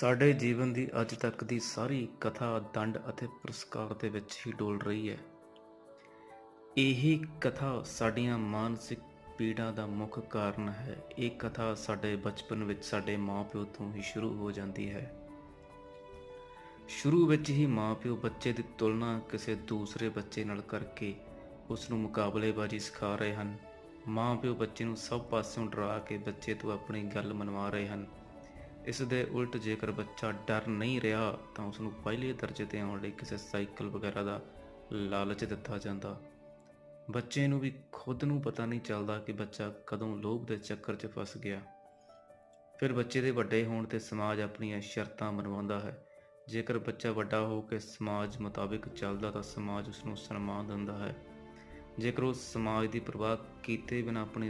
ਸਾਡੇ ਜੀਵਨ ਦੀ ਅੱਜ ਤੱਕ ਦੀ ਸਾਰੀ ਕਥਾ, ਦੰਡ ਅਤੇ ਪੁਰਸਕਾਰ ਦੇ ਵਿੱਚ ਹੀ ਡੋਲ ਰਹੀ ਹੈ। ਇਹੀ ਕਥਾ ਸਾਡੀਆਂ ਮਾਨਸਿਕ ਪੀੜਾਂ ਦਾ ਮੁੱਖ ਕਾਰਨ ਹੈ। ਇਹ ਕਥਾ ਸਾਡੇ ਬਚਪਨ ਵਿੱਚ ਸਾਡੇ ਮਾਪਿਓ ਤੋਂ ਹੀ ਸ਼ੁਰੂ ਹੋ ਜਾਂਦੀ ਹੈ। ਸ਼ੁਰੂ ਵਿੱਚ ਹੀ ਮਾਪਿਓ ਬੱਚੇ ਦੀ ਤੁਲਨਾ ਕਿਸੇ ਦੂਸਰੇ ਬੱਚੇ ਨਾਲ ਕਰਕੇ ਉਸ ਨੂੰ ਮੁਕਾਬਲੇਬਾਜ਼ੀ ਸਿਖਾ ਰਹੇ ਹਨ। ਮਾਪਿਓ ਬੱਚੇ ਨੂੰ ਸਭ ਪਾਸਿਓਂ ਡਰਾ ਕੇ ਬੱਚੇ ਤੋਂ ਆਪਣੀ ਗੱਲ ਮਨਵਾ ਰਹੇ ਹਨ। ਇਸ ਦੇ ਉਲਟ ਜੇਕਰ ਬੱਚਾ ਡਰ ਨਹੀਂ ਰਿਹਾ ਤਾਂ ਉਸ ਨੂੰ ਪਹਿਲੇ ਦਰਜੇ ਤੇ ਆਉਣ ਲਈ ਕਿਸੇ ਸਾਈਕਲ ਵਗੈਰਾ ਦਾ ਲਾਲਚ ਦਿੱਤਾ ਜਾਂਦਾ। ਬੱਚੇ ਨੂੰ ਵੀ ਖੁਦ ਨੂੰ ਪਤਾ ਨਹੀਂ ਚੱਲਦਾ ਕਿ ਬੱਚਾ ਕਦੋਂ ਲੋਭ ਦੇ ਚੱਕਰ 'ਚ ਫਸ ਗਿਆ। ਫਿਰ ਬੱਚੇ ਦੇ ਵੱਡੇ ਹੋਣ ਤੇ ਸਮਾਜ ਆਪਣੀਆਂ ਸ਼ਰਤਾਂ ਮਨਵਾਉਂਦਾ ਹੈ। ਜੇਕਰ ਬੱਚਾ ਵੱਡਾ ਹੋ ਕੇ ਸਮਾਜ ਮੁਤਾਬਿਕ ਚੱਲਦਾ ਤਾਂ ਸਮਾਜ ਉਸ ਨੂੰ ਸਨਮਾਨ ਦਿੰਦਾ ਹੈ। ਜੇਕਰ ਉਹ ਸਮਾਜ ਦੀ ਪਰਵਾਹ ਕੀਤੇ ਬਿਨਾਂ ਆਪਣੀ